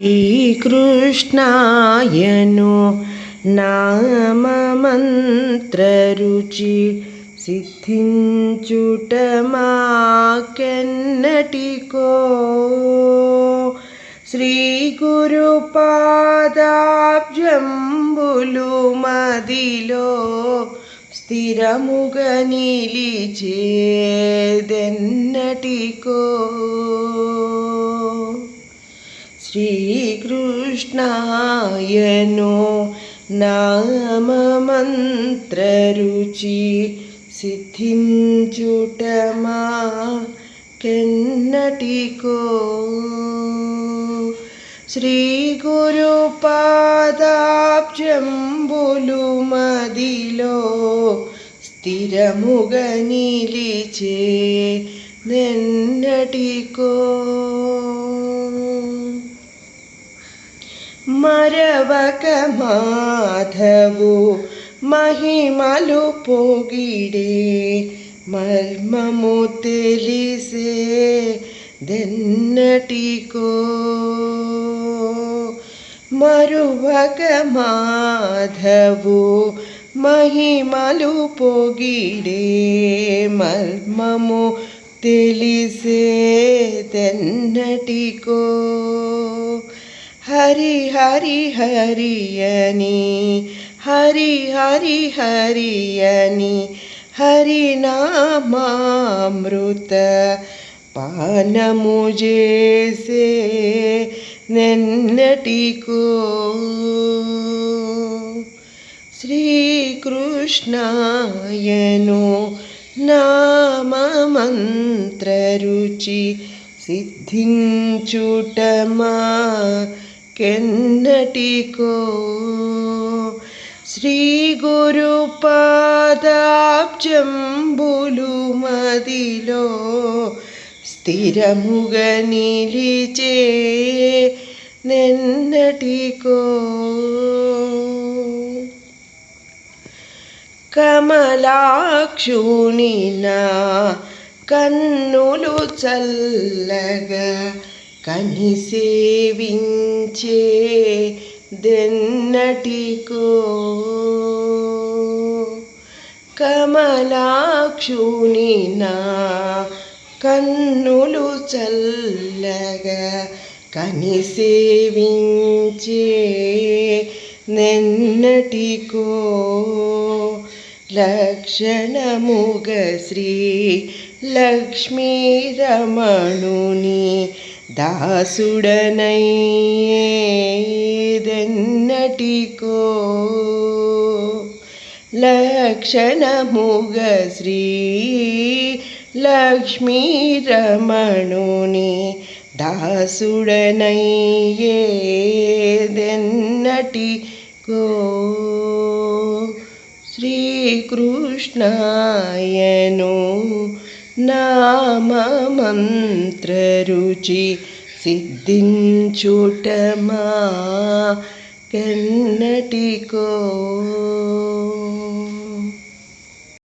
శ్రీకృష్ణాయను నామమంత్రరుచి సిద్ధించుట మాకెన్నటికో శ్రీ గురు పాదాబ్జంబులు మదిలో స్థిరముగ నిలిచేదెన్నటికో. శ్రీకృష్ణాయనో నామమంత్రరుచి సిద్ధించుటమా కెన్నటికో శ్రీ గురు పాదాబ్జంబులు మదిలో స్థిరముగ మరవక మాధవు మహిమలు పొగిడే మర్మము తెలిసే దెన్నటికో మరువక మాధవు మహిమలు పొగిడే మర్మము తెలిసే తెన్నటికో హరి హరి హరి అని హరి హరి హరి అని హరినామామృత పానము చేసే నిన్నటికో. శ్రీకృష్ణాయను నామమంత్రరుచి సిద్ధించుటమా కెన్నటికో? శ్రీ గురు పాదాబ్జంబులు మదిలో స్థిరముగ నిలిచే నిన్నటికో? కమలాక్షుని నా కన్నులు చల్లగా కని సేవించే దెన్నటికో. కమలాక్షుని నా కన్నులు చల్లగా కని సేవించే నిన్నటికో లక్షణముగ శ్రీ లక్ష్మీ దాసుడనైదెన్నటికో లక్షణముగ శ్రీ లక్ష్మీ రమణుని దాసుడనయ్యేదెన్నటికో శ్రీకృష్ణాయను నామమంత్రరుచి సిద్ధించుటమా? కన్నటికో